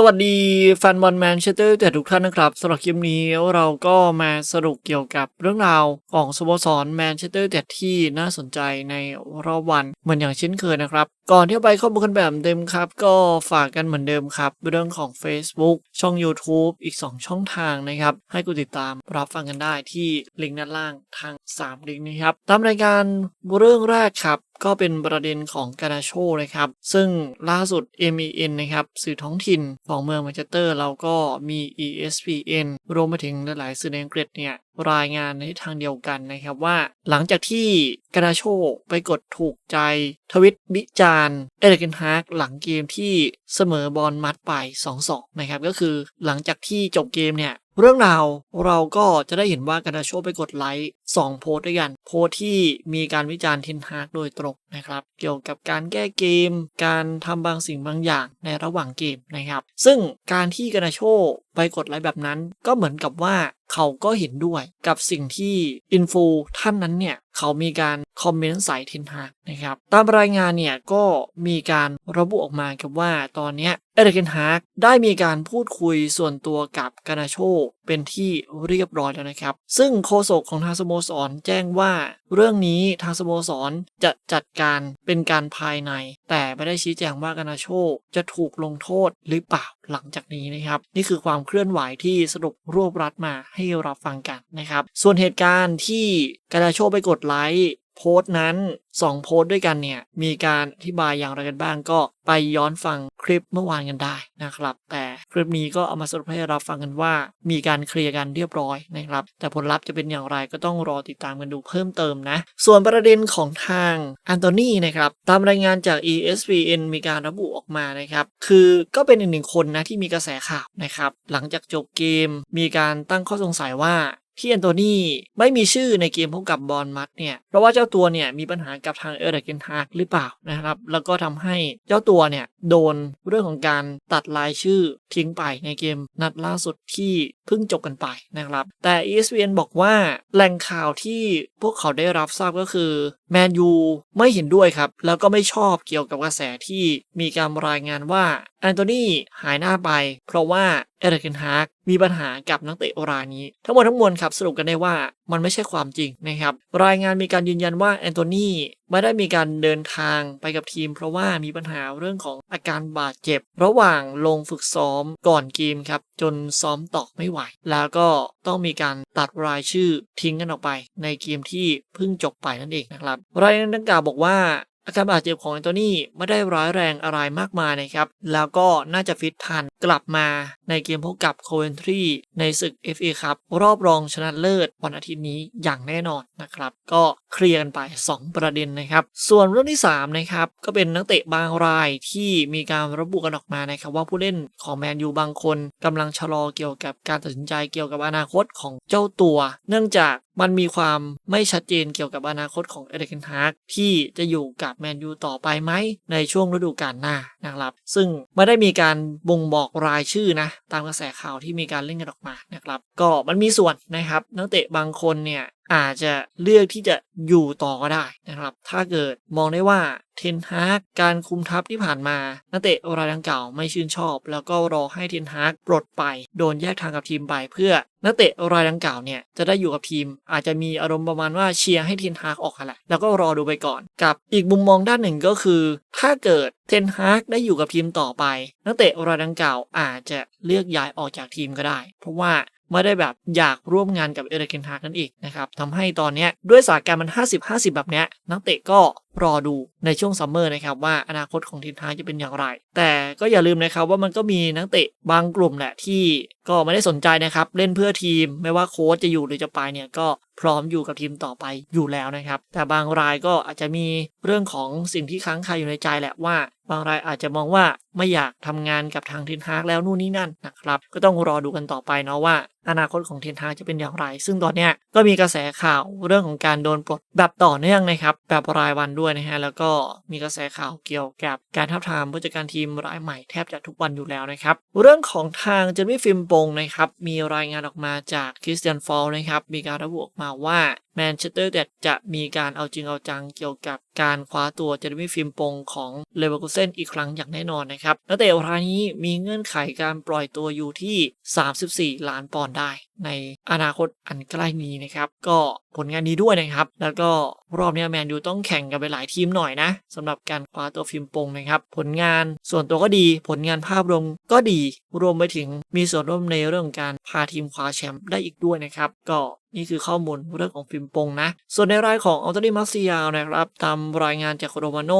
สวัสดีแฟนบอลแมนเชสเตอร์แต่ทุกท่านนะครับสำหรับคลิปนี้เราก็มาสรุปเกี่ยวกับเรื่องราวของสโมสรแมนเชสเตอร์แต่ที่น่าสนใจในรอบวันเหมือนอย่างเช่นเคยนะครับ ก่อนที่จะไปข้อมูลกันแบบเต็มครับ ก็ฝากกันเหมือนเดิมครับ เรื่องของ Facebook ช่อง YouTube อีก 2 ช่องทางนะครับ ให้กูติดตามรับฟังกันได้ที่ลิงก์ด้านล่างทาง 3 ลิงก์นะครับตามรายการเรื่องแรกครับ ก็เป็นประเด็นของกานาโชนะครับ ซึ่งล่าสุด MEN นะครับ สื่อท้องถิ่นของเมืองแมนเชสเตอร์แล้วก็มี ESPN รวมไปถึงหลายๆสื่อในอังกฤษเนี่ย รายงานในทางเดียวกันนะครับว่า หลังจากที่กานาโชไปกดถูกใจ ทวิตวิจารเอเดกินฮาร์กหลังเกมที่เสมอบอลมัดไป 2-2 นะครับ ก็คือหลังจากที่จบเกมเนี่ยเรื่องราวเราก็จะได้เห็นว่ากานาโชไปกดไลค์ 2 โพสต์ด้วยกัน โพสต์ที่มีการวิจารณ์เทนฮากโดยตรงนะครับ เกี่ยวกับการแก้เกม การทำบางสิ่งบางอย่างในระหว่างเกมนะครับ ซึ่งการที่กนาโชไปกดไลค์แบบนั้นก็เหมือนกับว่าเขาก็เห็นด้วยกับสิ่งที่อินฟูท่านนั้นเนี่ย เขามีการคอมเมนต์ใส่เทนฮากนะครับ ตามรายงานเนี่ย ก็มีการระบุออกมาครับว่าตอนนี้เอเดเกนฮากได้มีการพูดคุยส่วนตัวกับกานาโช เป็นที่เรียบร้อยแล้วนะครับ ซึ่งโฆษกของทางสโมสรแจ้งว่า เรื่องนี้ทางสโมสรจะจัดการเป็นการภายใน แต่ไม่ได้ชี้แจงว่ากานาโชจะถูกลงโทษหรือเปล่าหลังจากนี้นะครับ นี่คือความเคลื่อนไหวที่สรุปรวบรัดมาให้เราฟังกันนะครับ ส่วนเหตุการณ์ที่กานาโชไปกดไลค์โพสต์นั้น 2 โพสต์ด้วยกันเนี่ย มีการอธิบายอย่างไรกันบ้างก็ไปย้อนฟังคลิปเมื่อวานกันได้นะครับ แต่ คลิปนี้ก็เอามาสรุปให้เราฟังกันว่า มีการเคลียร์กันเรียบร้อยนะครับ แต่ผลลัพธ์จะเป็นอย่างไรก็ต้องรอติดตามกันดูเพิ่มเติมนะ ส่วนประเด็นของทางอันโตนีนะครับตามรายงานจาก ESPN มีการระบุออกมานะครับ คือก็เป็นอีกหนึ่งคนนะที่มีกระแสข่าวนะครับ หลังจากจบเกม มีการตั้งข้อสงสัยว่า ที่แอนโทนีไม่มีชื่อในเกมพบกับบอลมัดเนี่ย เพราะว่าเจ้าตัวเนี่ยมีปัญหากับทางเอเดเกนฮากหรือเปล่านะครับ แล้วก็ทำให้เจ้าตัวเนี่ยโดนเรื่องของการตัดลายชื่อทิ้งไปในเกมนัดล่าสุดที่เพิ่งจบกันไปนะครับ แต่ ESPN บอกว่าแหล่งข่าวที่พวกเขาได้รับทราบก็คือแมนยูไม่เห็นด้วยครับ แล้วก็ไม่ชอบเกี่ยวกับกระแสที่มีการรายงานว่าแอนโทนีหายหน้าไป เพราะว่าเอเดเกนฮากมีปัญหากับนักเตะรายนี้ ทั้งหมดทั้งมวลครับสรุปกันได้ว่ามันไม่ใช่ความจริงนะครับ รายงานมีการยืนยันว่าแอนโทนีไม่ได้มีการเดินทางไปกับทีม เพราะว่ามีปัญหาเรื่องของอาการบาดเจ็บ ระหว่างลงฝึกซ้อมก่อนเกมครับ จนซ้อมต่อไม่ไหว แล้วก็ต้องมีการตัดรายชื่อทิ้งกันออกไป ในเกมที่เพิ่งจบไปนั่นเองนะครับ รายงานดังกล่าวบอกว่า อาการบาดเจ็บของอันโตนี่ไม่ได้ร้ายแรงอะไรมากมายนะครับ แล้วก็น่าจะฟิตทันกลับมาในเกมพบกับโคเวนทรี ในศึก FA ครับรอบรองชนะเลิศวันอาทิตย์นี้อย่างแน่นอนนะครับ ก็เคลียร์กันไป 2 ประเด็นนะครับ ส่วนเรื่องที่3นะครับก็เป็นนักเตะบางรายที่มีการระบุกันออกมานะครับ ว่าผู้เล่นของแมนยูบางคนกำลังชะลอเกี่ยวกับการตัดสินใจเกี่ยวกับอนาคตของเจ้าตัว เนื่องจากมันมีความไม่ชัดเจนเกี่ยวกับอนาคตของเอเดนฮาร์กที่จะอยู่กับแมนยูต่อไปไหม ในช่วงฤดูกาลหน้านะครับ ซึ่งไม่ได้มีการบ่งบอกรายชื่อนะ ตามกระแสข่าวที่มีการเล่นกันออกมานะครับ ก็มันมีส่วนนะครับนักเตะบางคนเนี่ย อาจจะเลือกที่จะอยู่ต่อก็ได้นะครับ ถ้าเกิดมองได้ว่าเทนฮากการคุมทัพที่ผ่านมา นักเตะรายดังกล่าวไม่ชื่นชอบ แล้วก็รอให้เทนฮากปลดไป โดนแยกทางกับทีมไปเพื่อนักเตะรายดังกล่าวเนี่ยจะได้อยู่กับทีม อาจจะมีอารมณ์ประมาณว่าเชียร์ให้เทนฮากออกแหละแล้วก็รอดูไปก่อน กับอีกมุมมองด้านหนึ่งก็คือ ถ้าเกิดเทนฮากได้อยู่กับทีมต่อไป นักเตะรายดังกล่าวอาจจะเลือกย้ายออกจากทีมก็ได้ เพราะว่า ไม่ได้แบบอยากร่วมงานกับเอเรเกนฮากนั่นเองนะครับทำให้ตอนนี้ด้วยสถานการณ์มัน 50-50 แบบนี้นักเตะก็รอดูในช่วงซัมเมอร์นะครับว่าอนาคตของทีมทางจะเป็นอย่างไร แต่ก็อย่าลืมนะครับว่ามันก็มีนักเตะบางกลุ่มแหละที่ก็ไม่ได้สนใจนะครับ เล่นเพื่อทีมไม่ว่าโค้ชจะอยู่หรือจะไปเนี่ยก็พร้อมอยู่กับทีมต่อไปอยู่แล้วนะครับ แต่บางรายก็อาจจะมีเรื่องของสิ่งที่ค้างคาอยู่ในใจแหละว่า บางรายอาจจะมองว่าไม่อยากทำงานกับทางเทนฮากแล้วนู่นนี่นั่นนะครับก็ต้องรอดูกันต่อไปเนาะว่าอนาคตของเทนฮากจะเป็นอย่างไร ซึ่งตอนนี้ก็มีกระแสข่าวเรื่องของการโดนปลดแบบต่อเนื่องนะครับแบบรายวันด้วยนะฮะแล้วก็มีกระแสข่าวเกี่ยวกับการทับทามผู้จัดการทีมรายใหม่แทบจะทุกวันอยู่แล้วนะครับ เรื่องของทางเจมี่ฟิล์มปงนะครับมีรายงานออกมาจากคริสเตียนฟอลนะครับมีการระบุออกมาว่า แมนเชสเตอร์แต่จะมีการเอาจริงเอาจังเกี่ยวกับการคว้าตัวเจอร์มี่ฟิมปงของเลเวอร์คูเซนอีกครั้งอย่างแน่นอนนะครับนักเตะรายนี้มีเงื่อนไขการปล่อยตัวอยู่ที่ 34 ล้านปอนด์ได้ ในอนาคตอันใกล้นี้นะครับก็ผลงานดีด้วยนะครับ แล้วก็รอบนี้แมนยูต้องแข่งกันไปหลายทีมหน่อยนะสำหรับการคว้าตัวฟิล์มปงนะครับผลงานส่วนตัวก็ดี ผลงานภาพรวมก็ดีรวมไปถึงมีส่วนร่วมในเรื่องการพาทีมคว้าแชมป์ได้อีกด้วยนะครับก็ นี่คือข้อมูลเรื่องของฟิล์มปงนะ ส่วนในรายของอัลตรีมัสซิยาวนะครับ ตามรายงานจากโรมาโน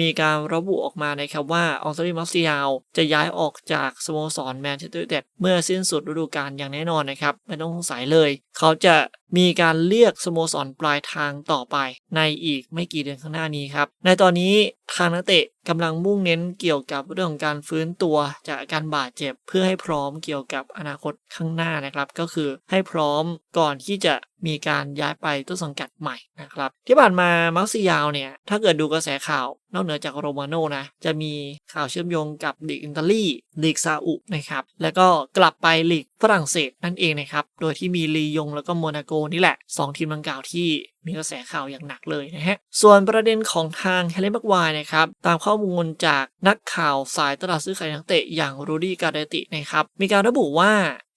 มีการระบุออกมานะครับว่าอัลตรีมัสซิยาวจะย้ายออกจากสโมสรแมนเชสเตอร์ยูไนเต็ดเมื่อสิ้นสุดฤดูกาลอย่างแน่นอนนะครับ ไม่ต้องสงสัยเลย เขาจะมีการเรียกสโมสรปลายทางต่อไป ในอีกไม่กี่เดือนข้างหน้านี้ครับ ในตอนนี้ทางนักเตะกำลังมุ่งเน้นเกี่ยวกับเรื่องของการฟื้นตัวจากอาการบาดเจ็บ เพื่อให้พร้อมเกี่ยวกับอนาคตข้างหน้านะครับ ก็คือให้พร้อมก่อนที่จะมีการย้ายไปต้นสังกัดใหม่นะครับ ที่ผ่านมามักซิยาวเนี่ย ถ้าเกิดดูกระแสข่าวนอกเหนือจากโรมาโนนะ จะมีข่าวเชื่อมโยงกับลีกอิตาลีลีกซาอุนะครับ แล้วก็กลับไปลีกฝรั่งเศสนั่นเองนะครับ โดยที่มีลียงแล้วก็โมนาโกนี่แหละ 2 ทีมดังกล่าวที่มีกระแสข่าวอย่างหนักเลยนะฮะ ส่วนประเด็นของทางเฮเลนบักวายนะครับ ตามข้อมูลจากนักข่าวสายตลาดซื้อขายนักเตะอย่างรูดี้การเดตินะครับ มีการระบุว่า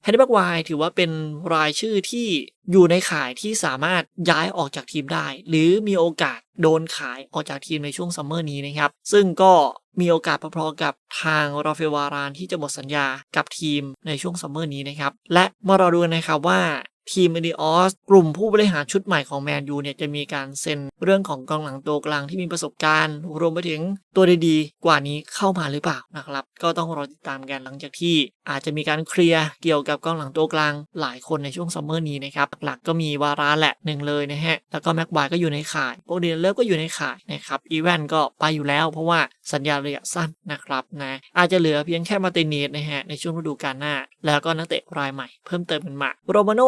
แฮเลนบักวายถือว่าเป็นรายชื่อที่อยู่ในข่ายที่สามารถย้ายออกจากทีมได้ หรือมีโอกาสโดนขายออกจากทีมในช่วงซัมเมอร์นี้นะครับ ซึ่งก็มีโอกาสพอๆกับทางราเฟลวารานที่จะหมดสัญญากับทีมในช่วงซัมเมอร์นี้นะครับ และมาเราดูกันนะครับว่า ทีมเอดีออสกลุ่มผู้บริหารชุดใหม่ของแมนยูเนี่ยจะมีการเซ็นเรื่องของกองหลังตัวกลางที่มีประสบการณ์ รวมไปถึงตัวดีๆ กว่านี้เข้ามาหรือเปล่านะครับ ก็ต้องรอติดตามกันหลังจากที่ อาจจะมีการเคลียร์เกี่ยวกับกองหลังตัวกลางหลายคนในช่วงซัมเมอร์นี้นะครับหลักๆก็มีวาราแหละหนึ่งเลยนะฮะแล้วก็แม็กบายก็อยู่ในข่ายโปรเดนเลิฟก็อยู่ในข่ายนะครับอีแวนก็ไปอยู่แล้วเพราะว่า สัญญาระยะสั้นนะครับนะอาจจะเหลือเพียงแค่มาตินีสนะฮะในช่วงฤดูกาลหน้า แล้วก็นักเตะรายใหม่เพิ่มเติมกันมาโรมาโน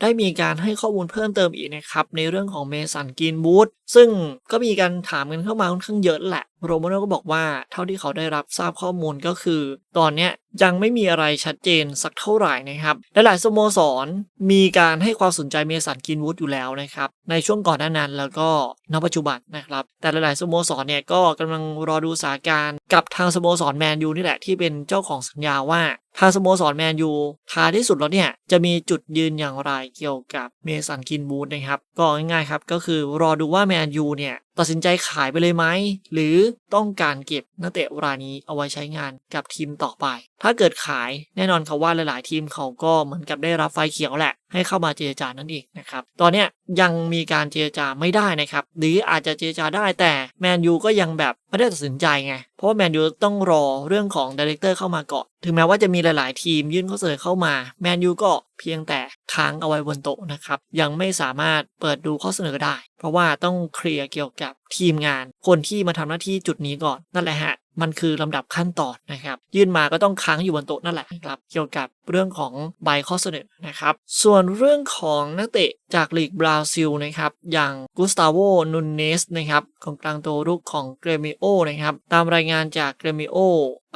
ได้มีการให้ข้อมูลเพิ่มเติมอีกนะครับในเรื่องของเมสันกินบูธซึ่งก็มีการถามกันเข้ามาค่อนข้างเยอะแหละ โรมาโนก็บอกว่าเท่าที่เขาได้รับทราบข้อมูลก็คือ ตอนนี้ยังไม่มีอะไรชัดเจนสักเท่าไหร่นะครับและหลายสโมสรมีการให้ความสนใจเมสันกินวูดอยู่แล้วนะครับ ในช่วงก่อนหน้านั้นแล้วก็ณปัจจุบันนะครับ แต่หลายๆสโมสรเนี่ยก็กำลังรอดูสถานการณ์กับทางสโมสรแมนยูนี่แหละที่เป็นเจ้าของสัญญาว่า ทางสโมสรแมนยูท้ายที่สุดแล้วเนี่ย จะมีจุดยืนอย่างไรเกี่ยวกับเมสันกินบูธนะครับ ก็ง่ายๆครับ ก็คือรอดูว่าแมนยูเนี่ย ตัดสินใจขายไปเลยไหม หรือต้องการเก็บนักเตะรายนี้เอาไว้ใช้งานกับทีมต่อไป ถ้าเกิดขายแน่นอนเขาว่าหลาย ๆ ทีมเขาก็เหมือนกับได้รับไฟเขียวแหละ ให้เข้ามาเจรจานั่นเองนะครับ ตอนนี้ยยังมีการเจรจาไม่ได้นะครับ หรืออาจจะเจรจาได้แต่แมนยูก็ยังแบบไม่ได้ตัดสินใจไง เพราะว่าแมนยูต้องรอเรื่องของดีเลกเตอร์เข้ามาก่อน ถึงแม้ว่าจะมีหลาย ๆ ทีมยื่นข้อเสนอเข้ามา แมนยูก็เพียงแต่ค้างเอาไว้บนโต๊ะนะครับ ยังไม่สามารถเปิดดูข้อเสนอได้ เพราะว่าต้องเคลียร์เกี่ยวกับทีมงาน คนที่มาทำหน้าที่จุดนี้ก่อนนั่นแหละฮะมันคือลำดับขั้นตอนนะครับ ยื่นมาก็ต้องค้างอยู่บนโต๊ะนั่นแหละนะครับ เกี่ยวกับเรื่องของใบข้อเสนอนะครับ ส่วนเรื่องของนักเตะจากลีกบราซิลนะครับ อย่างกุสตาโวนุนเนสนะครับของกลางตัวรุกของเกรมิโอนะครับ ตามรายงานจากเกรมิโอ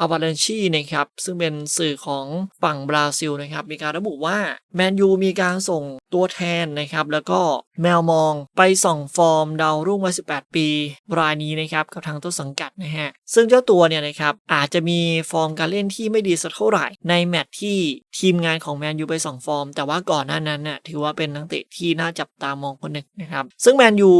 อาวาเลนชีนะครับซึ่งเป็นสื่อของฝั่งบราซิลนะครับมีการระบุว่าแมนยูมีการส่งตัวแทนนะครับแล้วก็แมวมองไปส่องฟอร์มดาวรุ่งวัย18 ปี รายนี้นะครับกับทางต้นสังกัดนะฮะซึ่งเจ้าตัวเนี่ยนะครับอาจจะมีฟอร์มการเล่นที่ไม่ดีสักเท่าไหร่ ในแมตช์ที่ทีมงานของแมนยูไปส่องฟอร์ม แต่ว่าก่อนหน้านั้นน่ะถือว่าเป็นนักเตะที่น่าจับตามองคนหนึ่งนะครับซึ่งแมนยู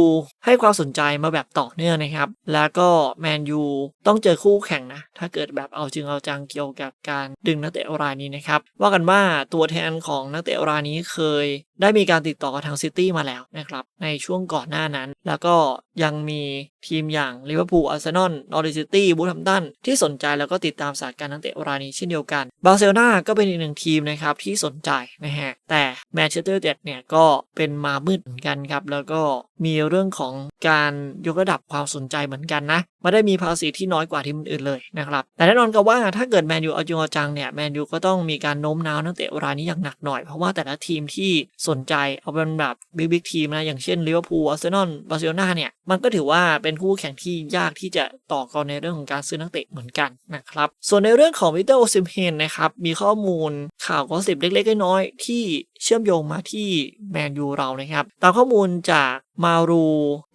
ให้ความสนใจมาแบบต่อเนื่องนะครับแล้วก็แมนยูต้องเจอคู่แข่งนะถ้าเกิดแบบเอาจริงเอาจังเกี่ยวกับการดึงนักเตะรายนี้นะครับ ว่ากันว่าตัวแทนของนักเตะรายนี้เคย ได้มีการติดต่อกับทางซิตี้มาแล้วนะครับในช่วงก่อนหน้านั้น แล้วก็ ยังมีทีมอย่างลิเวอร์พูลอาร์เซนอลนอริซิตี้บูธแฮมตันที่สนใจแล้วก็ติดตามสถานการณ์นักเตะรายนี้เช่นเดียวกันบาร์เซโลนาก็เป็นอีกหนึ่งทีมนะครับที่สนใจนะฮะแต่แมนเชสเตอร์ยูไนเต็ดเนี่ยก็เป็นมามืดเหมือนกันครับแล้วก็มีเรื่องของการยกระดับความสนใจเหมือนกันนะไม่ได้มีภาษีที่น้อยกว่าทีมอื่นเลยนะครับแต่แน่นอนกับว่าถ้าเกิดแมนยูเอาจริงเอาจังเนี่ยแมนยูก็ต้องมีการโน้มน้าวนักเตะรายนี้อย่างหนักหน่อยเพราะว่าแต่ละทีมที่สนใจเอาเป็นแบบบิ๊กบิ๊กทีมนะอย่างเช่นลิเวอร์พูลอาร์เซนอลบาร์เซโลนาเนี่ยมันก็ถือว่าเป็นคู่แข่งที่ยากที่จะต่อกรในเรื่องของการซื้อนักเตะเหมือนกันนะครับ ส่วนในเรื่องของวิเตอร์โอซิมเฮนนะครับมีข้อมูลข่าวกอสิบเล็กๆน้อยๆที่เชื่อมโยงมาที่แมนยูเรานะครับ ตามข้อมูลจากมารู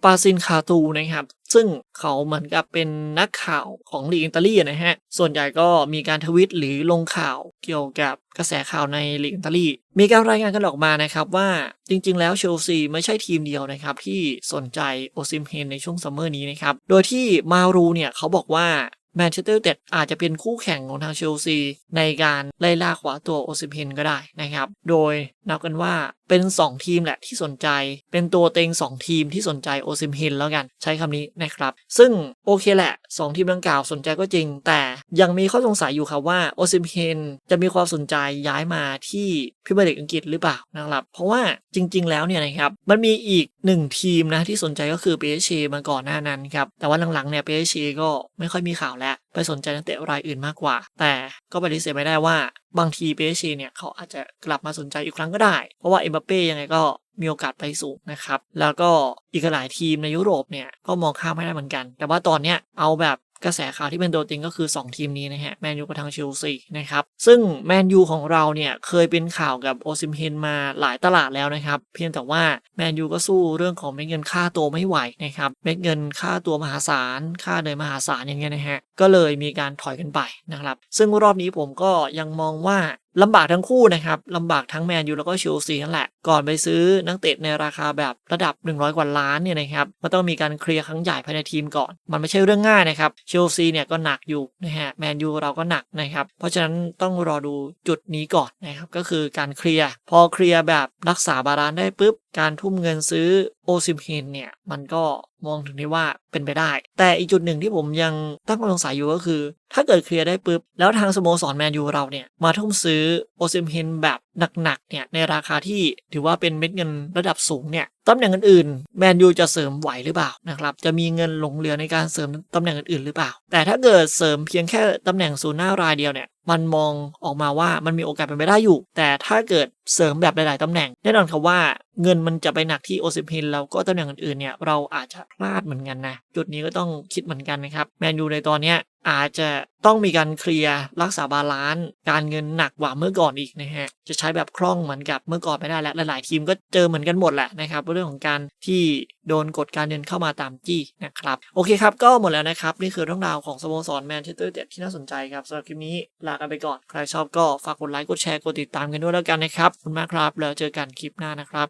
ปาซินคาตูนะครับ ซึ่งเขาเหมือนกับเป็นนักข่าวของลีกอิตาลีนะฮะ ส่วนใหญ่ก็มีการทวิตหรือลงข่าวเกี่ยวกับกระแสข่าวในลีกอิตาลี มีการรายงานกันออกมานะครับว่าจริง ๆ แล้วเชลซีไม่ใช่ทีมเดียวนะครับที่สนใจโอซิมเฮนในช่วงซัมเมอร์นี้นะครับ โดยที่มารูเนี่ยเขาบอกว่า แมนเชสเตอร์เต็ดอาจจะเป็นคู่แข่งของทางเชลซีในการไล่ล่าขวาตัวโอซิมเฮนก็ได้นะครับ โดยนับกันว่าเป็น 2 ทีมแหละที่สนใจ เป็นตัวเต็ง 2 ทีมที่สนใจโอซิมเฮนแล้วกันใช้คำนี้นะครับ ซึ่งโอเคแหละ 2 ทีมดังกล่าวสนใจก็จริง แต่ยังมีข้อสงสัยอยู่ครับว่าโอซิมเฮนจะมีความสนใจย้ายมาที่พรีเมียร์ลีกอังกฤษหรือเปล่านะครับ เพราะว่าจริง ๆ แล้วเนี่ยนะครับมันมีอีกหนึ่งทีมนะที่สนใจก็คือ PSG มาก่อนหน้านั้นครับแต่ว่าหลังๆเนี่ย PSG ก็ไม่ค่อยมีข่าวแล้วไปสนใจนักเตะรายอื่นมากกว่า แต่ก็ปฏิเสธไม่ได้ว่าบางที PSG เนี่ยเขาอาจจะกลับมาสนใจอีกครั้งก็ได้ เพราะว่าเอ็มบัปเป้ยังไงก็มีโอกาสไปสูงนะครับ แล้วก็อีกหลายทีมในยุโรปเนี่ยก็มองข้ามไม่ได้เหมือนกัน แต่ว่าตอนเนี้ยเอาแบบกระแสข่าวที่เป็นตัวจริงก็คือ 2 ทีมนี้นะฮะแมนยูกับทางเชลซีนะครับ ซึ่งแมนยูของเราเนี่ยเคยเป็นข่าวกับโอซิมเฮนมาหลายตลาดแล้วนะครับ เพียงแต่ว่าแมนยูก็สู้เรื่องของเม็ดเงินค่าตัวไม่ไหวนะครับเม็ดเงินค่าตัวมหาศาล ค่าเดินมหาศาลอย่างเงี้ยนะฮะก็เลยมีการถอยกันไปนะครับ ซึ่งรอบนี้ผมก็ยังมองว่าลำบากทั้งคู่นะครับลำบากทั้งแมนยูแล้วก็เชลซีนั่นแหละ ก่อนไปซื้อนักเตะในราคาแบบระดับ 100 กว่าล้านเนี่ยนะครับมันต้องมีการเคลียร์ครั้งใหญ่ภายในทีมก่อน มันไม่ใช่เรื่องง่ายนะครับเชลซีเนี่ยก็หนักอยู่นะฮะแมนยูเราก็หนักนะครับ เพราะฉะนั้นต้องรอดูจุดนี้ก่อนนะครับก็คือการเคลียร์พอเคลียร์แบบรักษาบาลานซ์ได้ปุ๊บการทุ่มเงินซื้อ โอซิมเฮนเนี่ย มันก็มองถึงได้ว่าเป็นไปได้ แต่อีกจุดหนึ่งที่ผมยังตั้งข้อสงสัยอยู่ก็คือถ้าเกิดเคลียร์ได้ปุ๊บ แล้วทางสโมสรแมนยูเราเนี่ย มาทุ่มซื้อโอซิมเฮนแบบหนักๆเนี่ย ในราคาที่ถือว่าเป็นเม็ดเงินระดับสูงเนี่ยตำแหน่งอื่นๆแมนยูจะเสริมไหวหรือเปล่านะครับ จะมีเงินหลงเหลือในการเสริมตำแหน่งอื่นๆหรือเปล่า แต่ถ้าเกิดเสริมเพียงแค่ตำแหน่งศูนย์หน้ารายเดียวเนี่ยมันมองออกมาว่ามันมีโอกาสเป็นไปได้อยู่ แต่ถ้าเกิดเสริมแบบหลาย ๆ ตำแหน่ง แน่นอนครับว่าเงินมันจะไปหนักที่โอซิมเฮนแล้วก็ตำแหน่งอื่น ๆ เนี่ย เราอาจจะพลาดเหมือนกันนะ จุดนี้ก็ต้องคิดเหมือนกันนะครับ แมนยูในตอนเนี้ย อาจจะต้องมีการเคลียร์รักษาบาลานซ์การเงินหนักกว่าเมื่อก่อนอีกนะฮะจะใช้แบบคล่องเหมือนกับเมื่อก่อนไม่ได้แล้วหลายๆทีมก็เจอเหมือนกันหมดแหละนะครับเรื่องของการที่โดนกดการเงินเข้ามาตามจี้นะครับโอเคครับก็หมดแล้วนะครับนี่คือเรื่องราวของสโมสรแมนเชสเตอร์เด็ดที่น่าสนใจครับสำหรับคลิปนี้ลากันไปก่อน ใครชอบก็ฝากกดไลค์กดแชร์กดติดตามกันด้วยแล้วกันนะครับขอบคุณมากครับแล้วเจอกันคลิปหน้านะครับ